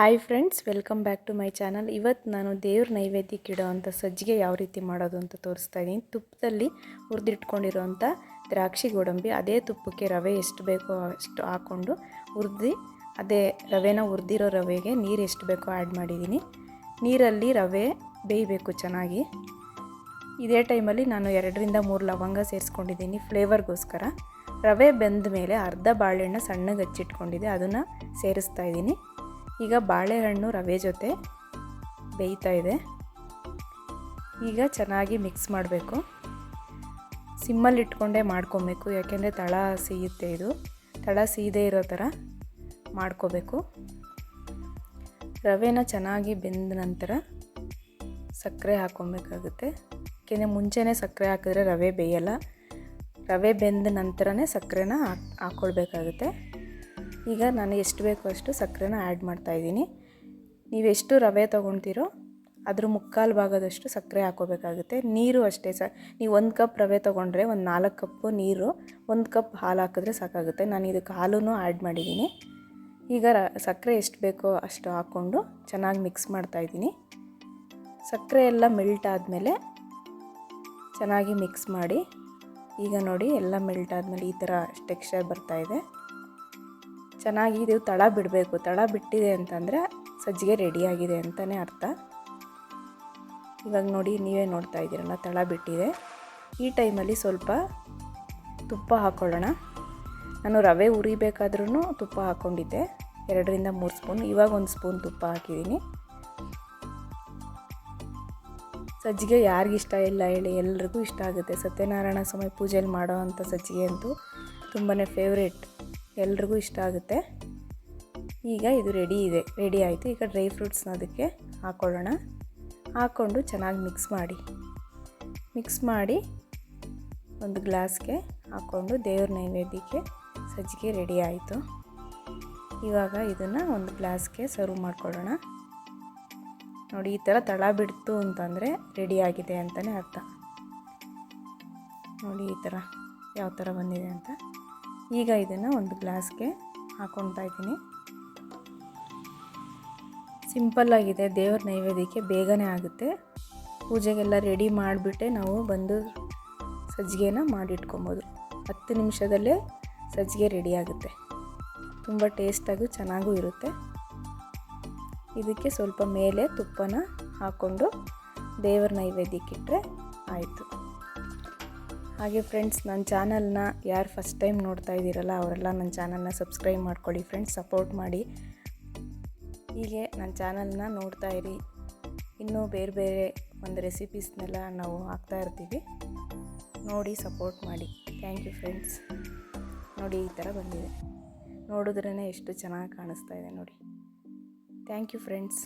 Hi friends welcome back to my channel ಇವತ್ತು ನಾನು ದೇವ್ರ ನೈವೇದ್ಯಕ್ಕೆ ಇಡೋವಂಥ ಸಜ್ಜಿಗೆ ಯಾವ ರೀತಿ ಮಾಡೋದು ಅಂತ ತೋರಿಸ್ತಾ ಇದ್ದೀನಿ. ತುಪ್ಪದಲ್ಲಿ ಹುರಿದಿಟ್ಕೊಂಡಿರೋವಂಥ ದ್ರಾಕ್ಷಿ ಗೋಡಂಬಿ, ಅದೇ ತುಪ್ಪಕ್ಕೆ ರವೆ ಎಷ್ಟು ಬೇಕೋ ಅಷ್ಟು ಹಾಕ್ಕೊಂಡು ಹುರಿದು, ಅದೇ ರವೆನ ಹುರಿದಿರೋ ರವೆಗೆ ನೀರು ಎಷ್ಟು ಬೇಕೋ ಆ್ಯಡ್ ಮಾಡಿದ್ದೀನಿ. ನೀರಲ್ಲಿ ರವೆ ಬೇಯಬೇಕು ಚೆನ್ನಾಗಿ. ಇದೇ ಟೈಮಲ್ಲಿ ನಾನು ಎರಡರಿಂದ ಮೂರು ಲವಂಗ ಸೇರಿಸ್ಕೊಂಡಿದ್ದೀನಿ ಫ್ಲೇವರ್ಗೋಸ್ಕರ. ರವೆ ಬೆಂದ ಮೇಲೆ ಅರ್ಧ ಬಾಳೆಹಣ್ಣು ಸಣ್ಣಗೆ ಹಚ್ಚಿಟ್ಕೊಂಡಿದ್ದೆ, ಅದನ್ನು ಸೇರಿಸ್ತಾ ಇದ್ದೀನಿ. ಈಗ ಬಾಳೆಹಣ್ಣು ರವೆ ಜೊತೆ ಬೇಯ್ತಾ ಇದೆ. ಈಗ ಚೆನ್ನಾಗಿ ಮಿಕ್ಸ್ ಮಾಡಬೇಕು. ಸಿಮ್ಮಲ್ಲಿ ಇಟ್ಕೊಂಡೇ ಮಾಡ್ಕೊಬೇಕು. ಯಾಕೆಂದರೆ ತಳ ಸಿಗುತ್ತೆ ಇದು. ತಳ ಸೀದೇ ಇರೋ ಥರ ಮಾಡ್ಕೋಬೇಕು. ರವೆನ ಚೆನ್ನಾಗಿ ಬೆಂದ ನಂತರ ಸಕ್ಕರೆ ಹಾಕ್ಕೊಬೇಕಾಗುತ್ತೆ ಯಾಕೆಂದರೆ ಮುಂಚೆನೇ ಸಕ್ಕರೆ ಹಾಕಿದ್ರೆ ರವೆ ಬೇಯಲ್ಲ. ರವೆ ಬೆಂದ ನಂತರನೇ ಸಕ್ಕರೆನ ಹಾಕ್ ಹಾಕ್ಕೊಳ್ಬೇಕಾಗುತ್ತೆ ಈಗ ನಾನು ಎಷ್ಟು ಬೇಕೋ ಅಷ್ಟು ಸಕ್ಕರೆನ ಆ್ಯಡ್ ಮಾಡ್ತಾಯಿದ್ದೀನಿ ನೀವು ಎಷ್ಟು ರವೆ ತೊಗೊಳ್ತೀರೋ ಅದ್ರ ಮುಕ್ಕಾಲು ಭಾಗದಷ್ಟು ಸಕ್ಕರೆ ಹಾಕೋಬೇಕಾಗುತ್ತೆ ನೀರು ಅಷ್ಟೇ ಸ, ನೀವು ಒಂದು ಕಪ್ ರವೆ ತೊಗೊಂಡ್ರೆ ಒಂದು ನಾಲ್ಕು ಕಪ್ಪು ನೀರು, ಒಂದು ಕಪ್ ಹಾಲು ಹಾಕಿದ್ರೆ ಸಾಕಾಗುತ್ತೆ. ನಾನು ಇದಕ್ಕೆ ಹಾಲೂ ಆ್ಯಡ್ ಮಾಡಿದ್ದೀನಿ. ಈಗ ರ, ಸಕ್ಕರೆ ಎಷ್ಟು ಬೇಕೋ ಅಷ್ಟು ಹಾಕ್ಕೊಂಡು ಚೆನ್ನಾಗಿ ಮಿಕ್ಸ್ ಮಾಡ್ತಾಯಿದ್ದೀನಿ ಸಕ್ಕರೆ ಎಲ್ಲ ಮೆಲ್ಟ್ ಆದಮೇಲೆ ಚೆನ್ನಾಗಿ ಮಿಕ್ಸ್ ಮಾಡಿ ಈಗ ನೋಡಿ ಎಲ್ಲ ಮೆಲ್ಟ್ ಆದಮೇಲೆ ಈ ಥರ ಟೆಕ್ಸ್ಚರ್ ಬರ್ತಾಯಿದೆ ಚೆನ್ನಾಗಿ ಇದು ತಳ ಬಿಡಬೇಕು. ತಳ ಬಿಟ್ಟಿದೆ ಅಂತಂದರೆ ಸಜ್ಜಿಗೆ ರೆಡಿಯಾಗಿದೆ ಅಂತಲೇ ಅರ್ಥ. ಇವಾಗ ನೋಡಿ, ನೀವೇ ನೋಡ್ತಾ ಇದ್ದೀರಲ್ಲ, ತಳ ಬಿಟ್ಟಿದೆ. ಈ ಟೈಮಲ್ಲಿ ಸ್ವಲ್ಪ ತುಪ್ಪ ಹಾಕ್ಕೊಳ್ಳೋಣ ನಾನು ರವೆ ಉರಿಬೇಕಾದ್ರೂ ತುಪ್ಪ ಹಾಕ್ಕೊಂಡಿದ್ದೆ ಎರಡರಿಂದ ಮೂರು ಸ್ಪೂನ್, ಇವಾಗ ಒಂದು ಸ್ಪೂನ್ ತುಪ್ಪ ಹಾಕಿದ್ದೀನಿ. ಸಜ್ಜಿಗೆ ಯಾರಿಗಿಷ್ಟ ಇಲ್ಲ ಹೇಳಿ, ಎಲ್ರಿಗೂ ಇಷ್ಟ ಆಗುತ್ತೆ. ಸತ್ಯನಾರಾಯಣ ಸ್ವಾಮಿ ಪೂಜೆಯಲ್ಲಿ ಮಾಡೋ ಅಂಥ ಸಜ್ಜಿಗೆ ಅಂತೂ ತುಂಬಾ ಫೇವ್ರೇಟ್ ಎಲ್ರಿಗೂ ಇಷ್ಟ ಆಗುತ್ತೆ. ಈಗ ಇದು ರೆಡಿ ಇದೆ. ರೆಡಿ ಆಯಿತು. ಈಗ ಡ್ರೈ ಫ್ರೂಟ್ಸ್ನ ಅದಕ್ಕೆ ಹಾಕ್ಕೊಳ್ಳೋಣ ಹಾಕ್ಕೊಂಡು ಚೆನ್ನಾಗಿ ಮಿಕ್ಸ್ ಮಾಡಿ. ಮಿಕ್ಸ್ ಮಾಡಿ ಒಂದು ಗ್ಲಾಸ್ಗೆ ಹಾಕ್ಕೊಂಡು ದೇವ್ರ ನೈವೇದ್ಯಕ್ಕೆ ಸಜ್ಜಿಗೆ ರೆಡಿ ಆಯಿತು. ಇವಾಗ ಇದನ್ನು ಒಂದು ಗ್ಲಾಸ್ಗೆ ಸರ್ವ್ ಮಾಡ್ಕೊಳ್ಳೋಣ. ನೋಡಿ, ಈ ಥರ ತಳ ಬಿಡ್ತು ಅಂತಂದರೆ ರೆಡಿಯಾಗಿದೆ ಅಂತಲೇ ಅರ್ಥ. ನೋಡಿ, ಈ ಥರ ಯಾವ ಥರ ಬಂದಿದೆ ಅಂತ. ಈಗ ಇದನ್ನು ಒಂದು ಗ್ಲಾಸ್ಗೆ ಹಾಕ್ಕೊಳ್ತಾ ಇದ್ದೀನಿ. ಸಿಂಪಲ್ಲಾಗಿದೆ ದೇವ್ರ ನೈವೇದ್ಯಕ್ಕೆ ಬೇಗನೆ ಆಗುತ್ತೆ. ಪೂಜೆಗೆಲ್ಲ ರೆಡಿ ಮಾಡಿಬಿಟ್ಟೆ ನಾವು ಬಂದು ಸಜ್ಜಿಗೆನ ಮಾಡಿಟ್ಕೊಬೋದು. ಹತ್ತು ನಿಮಿಷದಲ್ಲೇ ಸಜ್ಜಿಗೆ ರೆಡಿ ಆಗುತ್ತೆ. ತುಂಬ ಟೇಸ್ಟಾಗೂ ಚೆನ್ನಾಗೂ ಇರುತ್ತೆ. ಇದಕ್ಕೆ ಸ್ವಲ್ಪ ಮೇಲೆ ತುಪ್ಪನ ಹಾಕ್ಕೊಂಡು ದೇವರ ನೈವೇದ್ಯಕ್ಕಿಟ್ಟರೆ ಆಯಿತು. ಹಾಗೆ ಫ್ರೆಂಡ್ಸ್ ನನ್ನ ಚಾನಲ್ನ ಯಾರು ಫಸ್ಟ್ ಟೈಮ್ ನೋಡ್ತಾ ಇದ್ದೀರಲ್ಲ, ಅವರೆಲ್ಲ ನನ್ನ ಚಾನಲ್ನ ಸಬ್ಸ್ಕ್ರೈಬ್ ಮಾಡ್ಕೊಳ್ಳಿ ಫ್ರೆಂಡ್ಸ್ ಸಪೋರ್ಟ್ ಮಾಡಿ. ಹೀಗೆ ನನ್ನ ಚಾನಲ್ನ ನೋಡ್ತಾ ಇರಿ. ಇನ್ನೂ ಬೇರೆ ಬೇರೆ ಒಂದು ರೆಸಿಪೀಸ್ನೆಲ್ಲ ನಾವು ಹಾಕ್ತಾ ಇರ್ತೀವಿ. ನೋಡಿ ಸಪೋರ್ಟ್ ಮಾಡಿ. ಥ್ಯಾಂಕ್ ಯು ಫ್ರೆಂಡ್ಸ್ ನೋಡಿ ಈ ಥರ ಬಂದಿದೆ. ನೋಡಿದ್ರೇ ಎಷ್ಟು ಚೆನ್ನಾಗಿ ಕಾಣಿಸ್ತಾ ಇದೆ ನೋಡಿ. Thank you friends